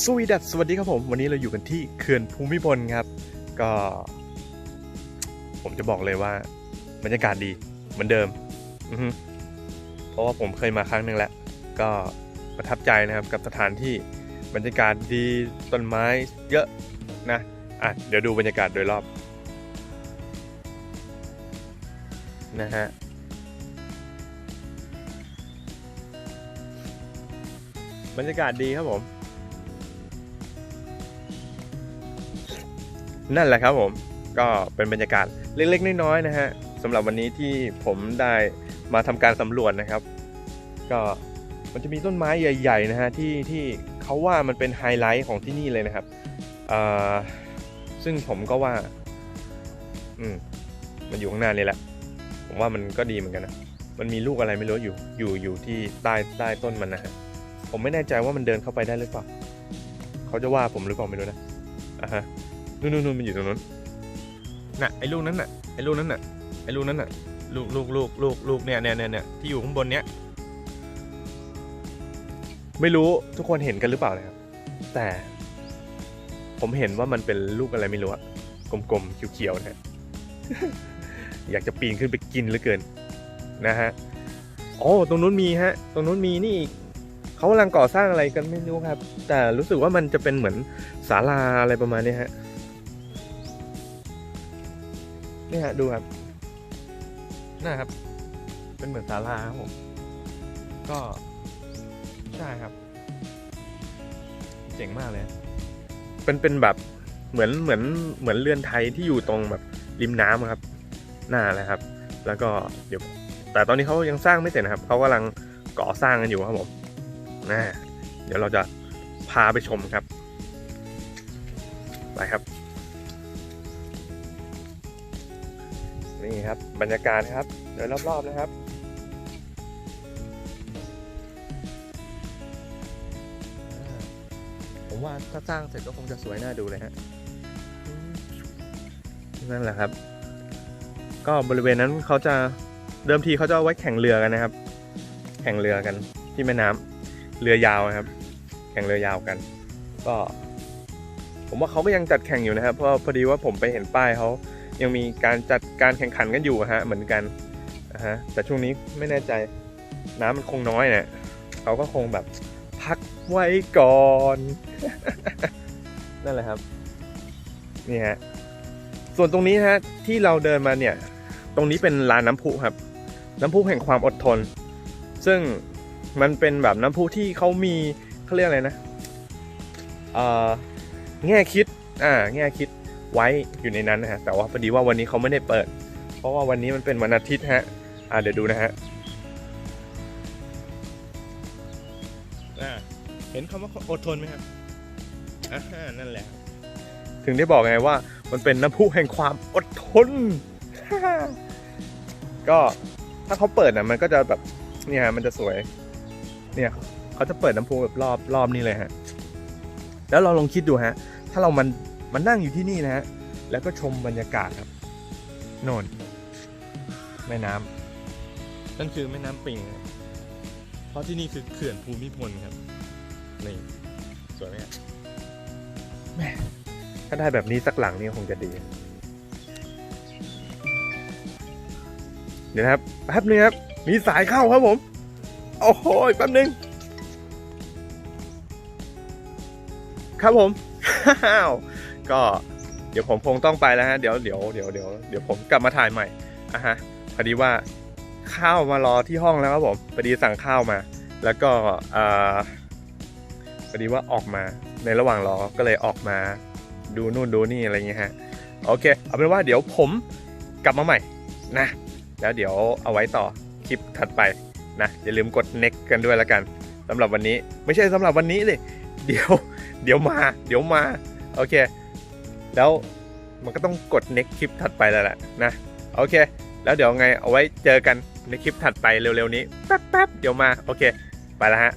สวีดัสสวัสดีครับผม วันนี้เราอยู่กันที่เขื่อนภูมิพลครับ ก็ ผมจะบอกเลยว่าบรรยากาศดีเหมือนเดิมเพราะว่าผมเคยมาครั้งหนึ่งแล้ว ก็ประทับใจนะครับกับสถานที่บรรยากาศดีต้นไม้เยอะนะอะเดี๋ยวดูบรรยากาศโดยรอบนะฮะบรรยากาศดีครับผม นั่นแหละครับผมก็เป็นบรรยากาศเล็กๆน้อยๆนะฮะสำหรับวันนี้ที่ผมได้มาทำการสำรวจนะครับ ก็มันจะมีต้นไม้ใหญ่ ๆ นะฮะที่ที่เขาว่ามันเป็นไฮไลท์ของที่นี่เลยนะครับซึ่งผมก็ว่า อืมมันอยู่ข้างหน้านี่แหละ ผมว่ามันก็ดีเหมือนกันนะมันมีลูกอะไรไม่รู้อยู่อยู่อยู่ที่ใต้ใต้ต้นมันนะฮะผมไม่แน่ใจว่ามันเดินเข้าไปได้หรือเปล่าเขาจะว่าผมหรือเปล่าไม่รู้นะอะฮะ นู่นนู่นนู่นมันอยู่ตรงนู้นน่ะไอ้ลูกนั้นน่ะไอ้ลูกนั้นน่ะไอ้ลูกนั้นน่ะลูกลูกลูกลูกลูกเนี่ยเนี่ยเนี่ยเนี่ยที่อยู่ข้างบนเนี้ยไม่รู้ทุกคนเห็นกันหรือเปล่านะครับ แต่ผมเห็นว่ามันเป็นลูกอะไรไม่รู้อะกลมๆเขียวๆนะฮะอยากจะปีนขึ้นไปกินเหลือเกินนะฮะโอ้ตรงนู้นมีฮะ ตรงนู้นมีนี่อีกเขากำลังก่อสร้างอะไรกันไม่รู้ครับ แต่รู้สึกว่ามันจะเป็นเหมือนศาลาอะไรประมาณนี้ฮะ นี่ฮะดูครับนะครับ เป็นเหมือนศาลาครับผม ก็ใช่ครับ เจ๋งมากเลยเป็นเป็นแบบเหมือนเหมือนเหมือนเรือนไทยที่อยู่ตรงแบบริมน้ำครับ หน้าเลยครับ แล้วก็เดี๋ยว แต่ตอนนี้เขายังสร้างไม่เสร็จนะครับเขากำลังก่อสร้างกันอยู่ครับผมนะเดี๋ยวเราจะพาไปชมครับ ไปครับ นี่ครับ บรรยากาศครับโดยรอบๆนะครับผมว่าถ้าสร้างเสร็จก็คงจะสวยน่าดูเลยฮะอืมนั่นแหละครับ ก็บริเวณนั้นเขาจะเดิมทีเขาจะเอาไว้แข่งเรือกันนะครับ แข่งเรือกันที่แม่น้ำเรือยาวนะครับ แข่งเรือยาวกัน ก็ ผมว่าเขาก็ยังจัดแข่งอยู่นะครับ เพราะพอดีว่าผมไปเห็นป้ายเขา ยังมีการจัดการแข่งขันกันอยู่ฮะเหมือนกันนะฮะแต่ช่วงนี้ไม่แน่ใจน้ำมันคงน้อยเนี่ยเขาก็คงแบบพักไว้ก่อน นั่นแหละครับนี่ฮะส่วนตรงนี้ฮะที่เราเดินมาเนี่ย ตรงนี้เป็นลานน้ำพุครับ น้ำพุแห่งความอดทน ซึ่งมันเป็นแบบน้ำพุที่เขามีเขาเรียกอะไรนะเออแง่คิด อ่า แง่คิด ไว้อยู่ในนั้นนะฮะแต่ว่าพอดีว่าวันนี้เขาไม่ได้เปิด เพราะว่าวันนี้มันเป็นวันอาทิตย์ฮะอ่าเดี๋ยวดูนะฮะอ่าเห็นคำว่าอดทนไหมครับอ่านั่นแหละ ถึงได้บอกไงว่ามันเป็นน้ำพุแห่งความอดทน ก็ถ้าเขาเปิดนะมันก็จะแบบเนี่ยมันจะสวย เนี่ยเขาจะเปิดน้ำพุแบบรอบรอบนี่เลยฮะ แล้วเราลองคิดดูฮะ ถ้าเรามัน มันนั่งอยู่ที่นี่นะฮะ แล้วก็ชมบรรยากาศครับโน่นแม่น้ำนั่นคือแม่น้ำปิงนะเพราะที่นี่คือเขื่อนภูมิพลครับ นี่ สวยไหมฮะแม่ถ้าได้แบบนี้สักหลังนี่คงจะดี เดี๋ยวนะครับ แป๊บนึงครับ มีสายเข้าครับผม โอ้โหแป๊บนึง ครับผม ก็เดี๋ยวผมคงต้องไปแล้วฮะเดี๋ยวเดี๋ยวเดี๋ยวเดี๋ยวเดี๋ยวผมกลับมาถ่ายใหม่อะฮะพอดีว่าข้าวมารอที่ห้องแล้วครับผมพอดีสั่งข้าวมา แล้วก็อ่าพอดีว่าออกมาในระหว่างรอก็เลยออกมาดูนู่นดูนี่อะไรเงี้ยฮะโอเค เอาเป็นว่าเดี๋ยวผมกลับมาใหม่นะ แล้วเดี๋ยวเอาไว้ต่อคลิปถัดไปนะอย่าลืมกด next กันด้วยแล้วกันสำหรับวันนี้ไม่ใช่สำหรับวันนี้เลยเดี๋ยวเดี๋ยวมา เดี๋ยวมา โอเค แล้วมันก็ต้องกด next คลิปถัดไปแล้วแหละนะ โอเค แล้วเดี๋ยวไงเอาไว้เจอกันในคลิปถัดไปเร็วๆนี้ แป๊บๆ เดี๋ยวมา โอเค ไปแล้วฮะ